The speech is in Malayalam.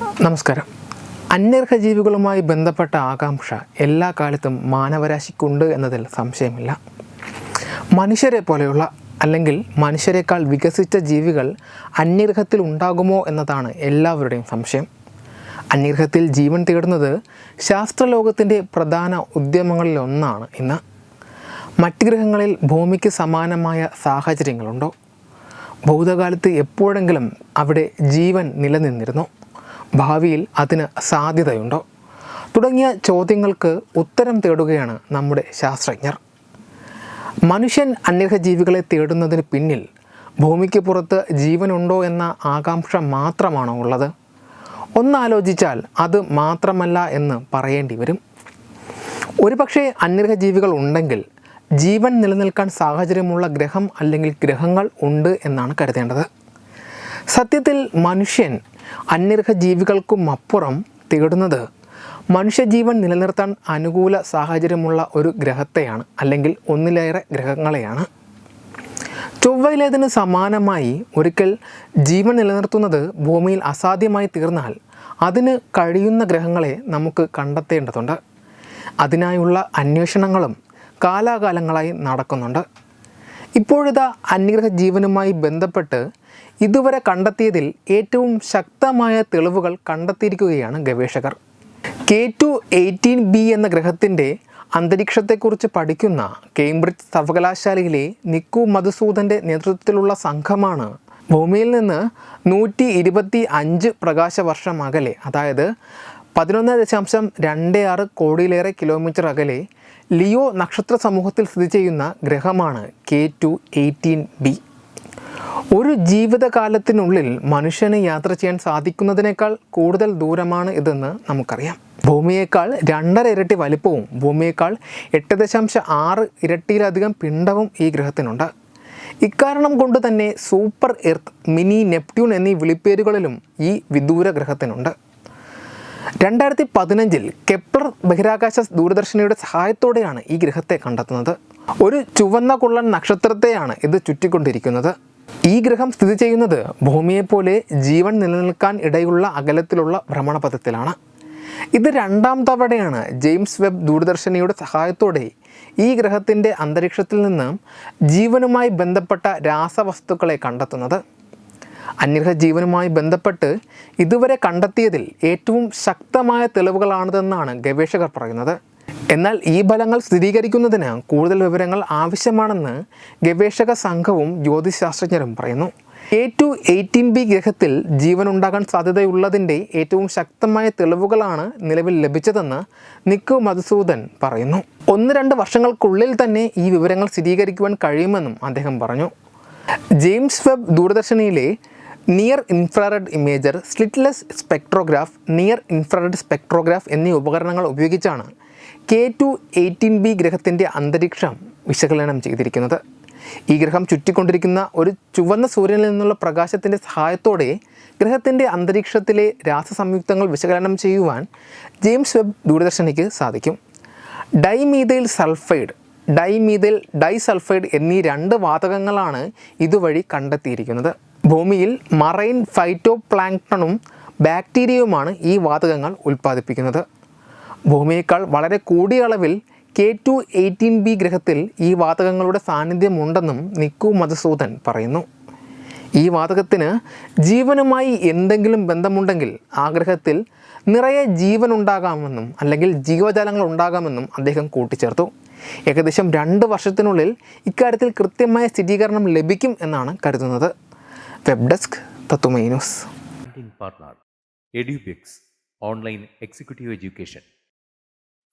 നമസ്കാരം. അന്യർഹ ജീവികളുമായി ബന്ധപ്പെട്ട ആകാംക്ഷ എല്ലാ കാലത്തും മാനവരാശിക്കുണ്ട് എന്നതിൽ സംശയമില്ല. മനുഷ്യരെ പോലെയുള്ള അല്ലെങ്കിൽ മനുഷ്യരെക്കാൾ വികസിച്ച ജീവികൾ അന്യർഹത്തിൽ ഉണ്ടാകുമോ എന്നതാണ് എല്ലാവരുടെയും സംശയം. അന്യർഹത്തിൽ ജീവൻ തേടുന്നത് ശാസ്ത്രലോകത്തിന്റെ പ്രധാന ഉദ്യമങ്ങളിലൊന്നാണ് ഇന്ന്. മറ്റ് ഗ്രഹങ്ങളിൽ ഭൂമിക്ക് സമാനമായ സാഹചര്യങ്ങളുണ്ടോ? ഭൂതകാലത്ത് എപ്പോഴെങ്കിലും അവിടെ ജീവൻ നിലനിന്നിരുന്നോ? ഭാവിയിൽ അതിന് സാധ്യതയുണ്ടോ? തുടങ്ങിയ ചോദ്യങ്ങൾക്ക് ഉത്തരം തേടുകയാണ് നമ്മുടെ ശാസ്ത്രജ്ഞർ. മനുഷ്യൻ അന്യഗ്രഹജീവികളെ തേടുന്നതിന് പിന്നിൽ ഭൂമിക്ക് പുറത്ത് ജീവനുണ്ടോ എന്ന ആകാംക്ഷ മാത്രമാണോ ഉള്ളത്? ഒന്നാലോചിച്ചാൽ അത് മാത്രമല്ല എന്ന് പറയേണ്ടി വരും. ഒരുപക്ഷെ അന്യഗ്രഹജീവികൾ ഉണ്ടെങ്കിൽ ജീവൻ നിലനിൽക്കാൻ സാഹചര്യമുള്ള ഗ്രഹം അല്ലെങ്കിൽ ഗ്രഹങ്ങൾ ഉണ്ട് എന്നാണ് കരുതേണ്ടത്. സത്യത്തിൽ മനുഷ്യൻ അന്യർഹ ജീവികൾക്കും അപ്പുറം തേടുന്നത് മനുഷ്യജീവൻ നിലനിർത്താൻ അനുകൂല സാഹചര്യമുള്ള ഒരു ഗ്രഹത്തെയാണ് അല്ലെങ്കിൽ ഒന്നിലേറെ ഗ്രഹങ്ങളെയാണ്. ചൊവ്വയിലേതിന് സമാനമായി ഒരിക്കൽ ജീവൻ നിലനിർത്തുന്നത് ഭൂമിയിൽ അസാധ്യമായി തീർന്നാൽ അതിന് കഴിയുന്ന ഗ്രഹങ്ങളെ നമുക്ക് കണ്ടെത്തേണ്ടതുണ്ട്. അതിനായുള്ള അന്വേഷണങ്ങളും കാലാകാലങ്ങളായി നടക്കുന്നുണ്ട്. ഇപ്പോഴിതാ അന്യഗ്രഹ ജീവനുമായി ബന്ധപ്പെട്ട് ഇതുവരെ കണ്ടെത്തിയതിൽ ഏറ്റവും ശക്തമായ തെളിവുകൾ കണ്ടെത്തിയിരിക്കുകയാണ് ഗവേഷകർ. കെ ടു എയ്റ്റീൻ ബി എന്ന ഗ്രഹത്തിന്റെ അന്തരീക്ഷത്തെക്കുറിച്ച് പഠിക്കുന്ന കേംബ്രിഡ്ജ് സർവകലാശാലയിലെ നിക്കു മധുസൂദന്റെ നേതൃത്വത്തിലുള്ള സംഘമാണ് ഭൂമിയിൽ നിന്ന് നൂറ്റി ഇരുപത്തി അഞ്ച് പ്രകാശ വർഷം അകലെ അതായത് പതിനൊന്ന് ദശാംശം രണ്ട് ആറ് കോടിയിലേറെ കിലോമീറ്റർ അകലെ ലിയോ നക്ഷത്ര സമൂഹത്തിൽ സ്ഥിതി ചെയ്യുന്ന ഗ്രഹമാണ് കെ ടു എയ്റ്റീൻ ബി. ഒരു ജീവിതകാലത്തിനുള്ളിൽ മനുഷ്യന് യാത്ര ചെയ്യാൻ സാധിക്കുന്നതിനേക്കാൾ കൂടുതൽ ദൂരമാണ് ഇതെന്ന് നമുക്കറിയാം. ഭൂമിയേക്കാൾ രണ്ടര ഇരട്ടി വലിപ്പവും ഭൂമിയേക്കാൾ എട്ട് ദശാംശം ആറ് ഇരട്ടിയിലധികം പിണ്ടവും ഈ ഗ്രഹത്തിനുണ്ട്. ഇക്കാരണം കൊണ്ട് തന്നെ സൂപ്പർ എർത്ത് മിനി നെപ്റ്റ്യൂൺ എന്നീ വിളിപ്പേരുകളിലും ഈ വിദൂര ഗ്രഹത്തിനുണ്ട്. രണ്ടായിരത്തി പതിനഞ്ചിൽ കെപ്ലർ ബഹിരാകാശ ദൂരദർശിനിയുടെ സഹായത്തോടെയാണ് ഈ ഗ്രഹത്തെ കണ്ടെത്തുന്നത്. ഒരു ചുവന്ന കുള്ളൻ നക്ഷത്രത്തെയാണ് ഇത് ചുറ്റിക്കൊണ്ടിരിക്കുന്നത്. ഈ ഗ്രഹം സ്ഥിതി ചെയ്യുന്നത് ഭൂമിയെപ്പോലെ ജീവൻ നിലനിൽക്കാൻ ഇടയുള്ള അകലത്തിലുള്ള ഭ്രമണപഥത്തിലാണ്. ഇത് രണ്ടാം തവണയാണ് ജെയിംസ് വെബ് ദൂരദർശിനിയുടെ സഹായത്തോടെ ഈ ഗ്രഹത്തിന്റെ അന്തരീക്ഷത്തിൽ നിന്ന് ജീവനുമായി ബന്ധപ്പെട്ട രാസവസ്തുക്കളെ കണ്ടെത്തുന്നത്. അന്യഗ്രഹ ജീവനുമായി ബന്ധപ്പെട്ട് ഇതുവരെ കണ്ടെത്തിയതിൽ ഏറ്റവും ശക്തമായ തെളിവുകളാണിതെന്നാണ് ഗവേഷകർ പറയുന്നത്. എന്നാൽ ഈ ഫലങ്ങൾ സ്ഥിരീകരിക്കുന്നതിന് കൂടുതൽ വിവരങ്ങൾ ആവശ്യമാണെന്ന് ഗവേഷക സംഘവും ജ്യോതിശാസ്ത്രജ്ഞരും പറയുന്നു. എ ടു എയ്റ്റീൻ ബി ഗ്രഹത്തിൽ ജീവനുണ്ടാകാൻ സാധ്യതയുള്ളതിന്റെ ഏറ്റവും ശക്തമായ തെളിവുകളാണ് നിലവിൽ ലഭിച്ചതെന്ന് നിക്കു മധുസൂദൻ പറയുന്നു. ഒന്ന് രണ്ട് വർഷങ്ങൾക്കുള്ളിൽ തന്നെ ഈ വിവരങ്ങൾ സ്ഥിരീകരിക്കുവാൻ കഴിയുമെന്നും അദ്ദേഹം പറഞ്ഞു. James Webb ദൂരദർശനിയിലെ near infrared imager slitless spectrograph near infrared spectrograph എന്നീ ഉപകരണങ്ങൾ ഉപയോഗിച്ചാണ് കെ ടു എയ്റ്റീൻ ബി ഗ്രഹത്തിന്റെ അന്തരീക്ഷം വിശകലനം ചെയ്തിരിക്കുന്നത്. ഈ ഗ്രഹം ചുറ്റിക്കൊണ്ടിരിക്കുന്ന ഒരു ചുവന്ന സൂര്യനിൽ നിന്നുള്ള പ്രകാശത്തിന്റെ സഹായത്തോടെ ഗ്രഹത്തിന്റെ അന്തരീക്ഷത്തിലെ രാസസംയുക്തങ്ങൾ വിശകലനം ചെയ്യുവാൻ ജെയിംസ് വെബ് ദൂരദർശനിക്ക് സാധിക്കും. ഡൈമീതൈൽ സൾഫൈഡ് ഡൈമീതൈൽ ഡൈസൾഫൈഡ് എന്നീ രണ്ട് വാതകങ്ങളാണ് ഇതുവഴി കണ്ടെത്തിയിരിക്കുന്നത്. ഭൂമിയിൽ മറൈൻ ഫൈറ്റോ പ്ലാങ്ക്ടണും ബാക്ടീരിയയുമാണ് ഈ വാതകങ്ങൾ ഉൽപ്പാദിപ്പിക്കുന്നത്. ഭൂമിയേക്കാൾ വളരെ കൂടിയ അളവിൽ കെ ടു എയ്റ്റീൻ ബി ഗ്രഹത്തിൽ ഈ വാതകങ്ങളുടെ സാന്നിധ്യമുണ്ടെന്നും നിക്കു മധുസൂദൻ പറയുന്നു. ഈ വാതകത്തിന് ജീവനുമായി എന്തെങ്കിലും ബന്ധമുണ്ടെങ്കിൽ ആ ഗ്രഹത്തിൽ നിറയെ ജീവൻ ഉണ്ടാകാമെന്നും അല്ലെങ്കിൽ ജീവജാലങ്ങൾ ഉണ്ടാകാമെന്നും അദ്ദേഹം കൂട്ടിച്ചേർത്തു. ഏകദേശം രണ്ട് വർഷത്തിനുള്ളിൽ ഇക്കാര്യത്തിൽ കൃത്യമായ സ്ഥിരീകരണം ലഭിക്കും എന്നാണ് കരുതുന്നത്. Web desk Tatwamayi news. Partner online executive Executive